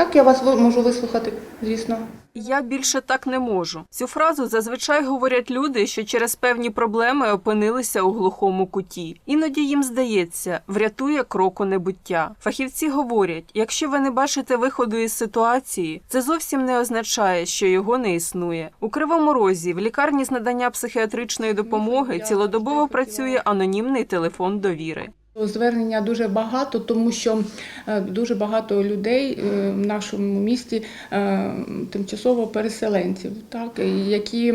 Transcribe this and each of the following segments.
Так, я вас можу вислухати, звісно. Я більше так не можу. Цю фразу зазвичай говорять люди, що через певні проблеми опинилися у глухому куті. Іноді їм здається, врятує крок у небуття. Фахівці говорять: якщо ви не бачите виходу із ситуації, це зовсім не означає, що його не існує. У кривому розі в лікарні з надання психіатричної допомоги цілодобово працює анонімний телефон довіри. Звернення дуже багато, тому що е, дуже багато людей е, в нашому місті е, тимчасово переселенців, так, які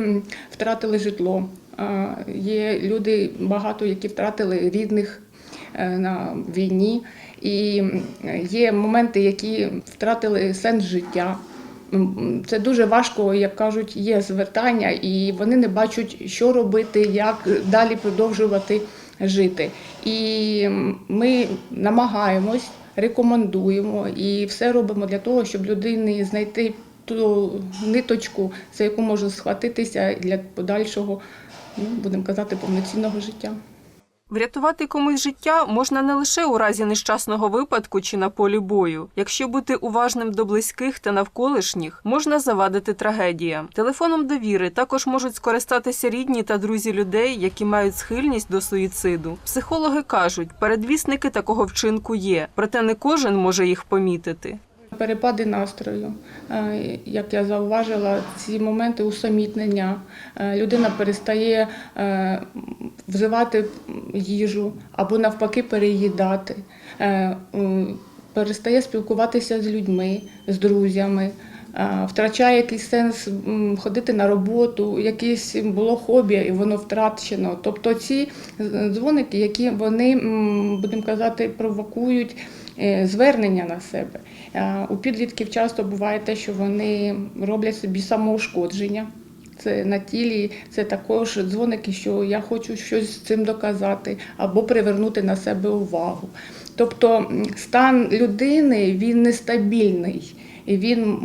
втратили житло. Є люди багато, які втратили рідних на війні, і є моменти, які втратили сенс життя. Це дуже важко, як кажуть, є звертання, і вони не бачать, що робити, як далі продовжувати жити. І ми намагаємось, рекомендуємо і все робимо для того, щоб людині знайти ту ниточку, за яку можна схватитися для подальшого, ну, будемо казати, повноцінного життя. Врятувати комусь життя можна не лише у разі нещасного випадку чи на полі бою. Якщо бути уважним до близьких та навколишніх, можна завадити трагедіям. Телефоном довіри також можуть скористатися рідні та друзі людей, які мають схильність до суїциду. Психологи кажуть, передвісники такого вчинку є, проте не кожен може їх помітити. Перепади настрою, Е, як я зауважила, ці моменти усамітнення. Е, Людина перестає е, вживати їжу або навпаки переїдати, Е, перестає спілкуватися з людьми, з друзями. е, Втрачає якийсь сенс ходити на роботу, якесь було хобі, і воно втрачено. Тобто ці дзвоники, які вони, будемо казати, провокують е, звернення на себе. У підлітків часто буває те, що вони роблять собі самоушкодження. Це на тілі, це також дзвоники, що я хочу щось з цим доказати або привернути на себе увагу. Тобто стан людини він нестабільний, і він,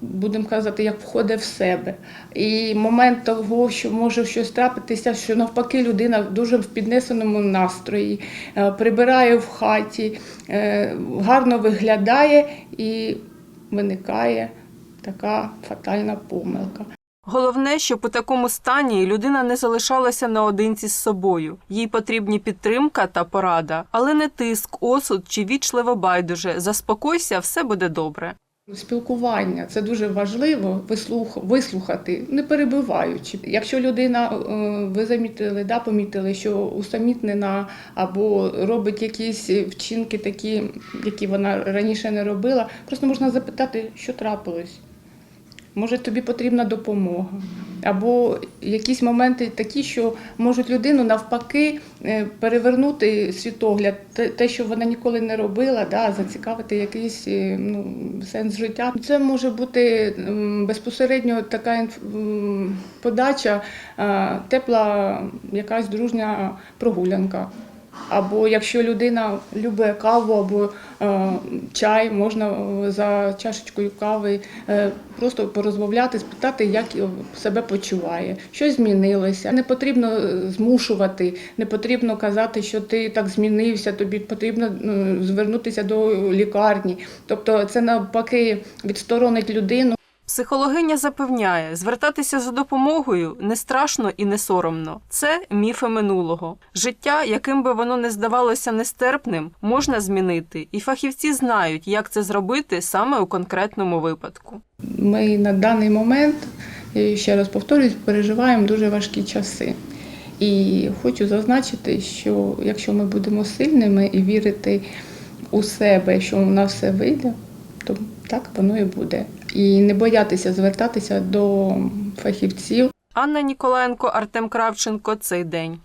будемо казати, як входить в себе. І момент того, що може щось трапитися, що навпаки людина в дуже в піднесеному настрої, е, прибирає в хаті, е, гарно виглядає і виникає така фатальна помилка. Головне, щоб у такому стані людина не залишалася наодинці з собою. Їй потрібні підтримка та порада, але не тиск, осуд чи вічливо байдуже. Заспокойся, все буде добре. Спілкування це дуже важливо вислух, вислухати, не перебиваючи. Якщо людина, е, ви замітили, да, помітили, що усамітнена або робить якісь вчинки, такі, які вона раніше не робила, просто можна запитати, що трапилось. Може, тобі потрібна допомога. Або якісь моменти такі, що можуть людину навпаки е, перевернути світогляд, те, що вона ніколи не робила, да, зацікавити якийсь е, ну, сенс життя. Це може бути безпосередньо така подача, тепла якась дружня прогулянка. Або якщо людина любить каву або е, чай, можна е, за чашечкою кави е, просто порозмовляти, спитати, як себе почуває, що змінилося. Не потрібно е, змушувати, не потрібно казати, що ти так змінився, тобі потрібно е, звернутися до лікарні. Тобто це навпаки відсторонить людину. Психологиня запевняє, звертатися за допомогою не страшно і не соромно. Це міфи минулого. Життя, яким би воно не здавалося нестерпним, можна змінити, і фахівці знають, як це зробити саме у конкретному випадку. Ми на даний момент, я ще раз повторюсь, переживаємо дуже важкі часи. І хочу зазначити, що якщо ми будемо сильними і вірити у себе, що у нас все вийде, то так воно і буде. І не боятися звертатися до фахівців. Анна Ніколаєнко, Артем Кравченко. Цей день.